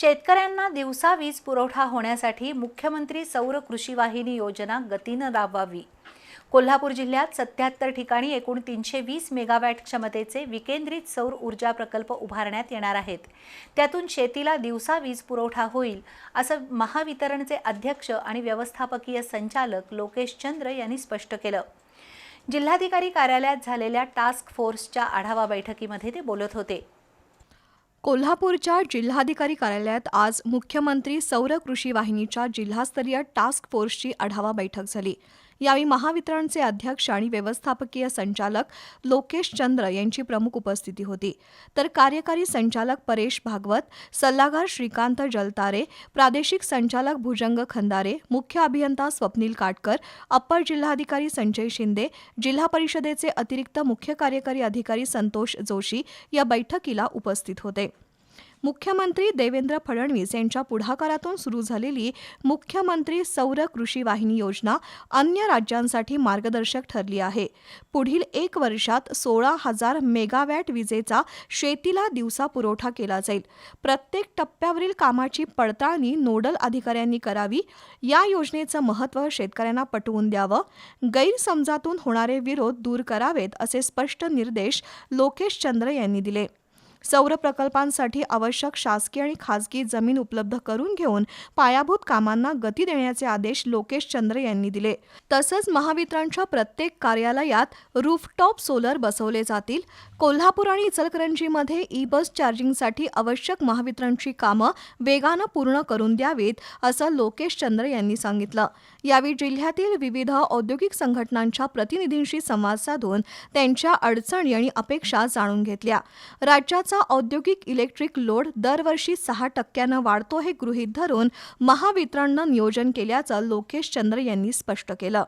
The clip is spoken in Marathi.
शेतकऱ्यांना दिवसा वीज पुरवठा होण्यासाठी मुख्यमंत्री सौर कृषी वाहिनी योजना गतीनं राबवावी. कोल्हापूर जिल्ह्यात सत्याहत्तर ठिकाणी एकूण तीनशे वीस मेगावॅट क्षमतेचे विकेंद्रित सौर ऊर्जा प्रकल्प उभारण्यात येणार आहेत. त्यातून शेतीला दिवसा वीज पुरवठा होईल असं महावितरणचे अध्यक्ष आणि व्यवस्थापकीय संचालक लोकेश चंद्र यांनी स्पष्ट केलं. जिल्हाधिकारी कार्यालयात झालेल्या टास्क फोर्सच्या आढावा बैठकीमध्ये ते बोलत होते. कोल्हापूरच्या जिल्हाधिकारी कार्यालयात आज मुख्यमंत्री सौर कृषी वाहिनीच्या जिल्हास्तरीय टास्क फोर्सची आढावा बैठक झाली. यावेळी महावितरणचे अध्यक्ष आणि व्यवस्थापकीय संचालक लोकेश चंद्र यांची प्रमुख उपस्थिती होती. तर कार्यकारी संचालक परेश भागवत सल्लागार श्रीकांत जलतारे प्रादेशिक संचालक भुजंग खंदारे मुख्य अभियंता स्वप्नील काटकर अप्पर जिल्हाधिकारी संजय शिंदे जिल्हा परिषदेचे अतिरिक्त मुख्य कार्यकारी अधिकारी संतोष जोशी या बैठकीला उपस्थित होते. मुख्यमंत्री देवेंद्र फडणवीस यांच्या पुढाकारातून सुरू झालेली मुख्यमंत्री सौर कृषी वाहिनी योजना अन्य राज्यांसाठी मार्गदर्शक ठरली आहे. पुढील एक वर्षात सोळा हजार मेगावॅट विजेचा शेतीला दिवसा पुरवठा केला जाईल. प्रत्येक टप्प्यावरील कामाची पडताळणी नोडल अधिकाऱ्यांनी करावी. या योजनेचं महत्त्व शेतकऱ्यांना पटवून द्यावं. गैरसमजातून होणारे विरोध दूर करावेत असे स्पष्ट निर्देश लोकेश चंद्र यांनी दिले. सौर प्रकल्पांसाठी आवश्यक शासकीय आणि खासगी जमीन उपलब्ध करून घेऊन पायाभूत कामांना गती देण्याचे आदेश लोकेश चंद्र यांनी दिले. तसंच महावितरणच्या प्रत्येक कार्यालयात रूफटॉप सोलर बसवले जातील. कोल्हापूर आणि इचलकरंजीमध्ये ई बस चार्जिंगसाठी आवश्यक महावितरणची कामं वेगानं पूर्ण करून द्यावीत असं लोकेश चंद्र यांनी सांगितलं. यावेळी जिल्ह्यातील विविध औद्योगिक संघटनांच्या प्रतिनिधींशी संवाद साधून त्यांच्या अडचणी आणि अपेक्षा जाणून घेतल्या. राज्याचा औद्योगिक इलेक्ट्रिक लोड दरवर्षी सहा टक्क्यानं वाढतो हे गृहीत धरून महावितरणनं नियोजन केल्याचं लोकेश चंद्र यांनी स्पष्ट केलं.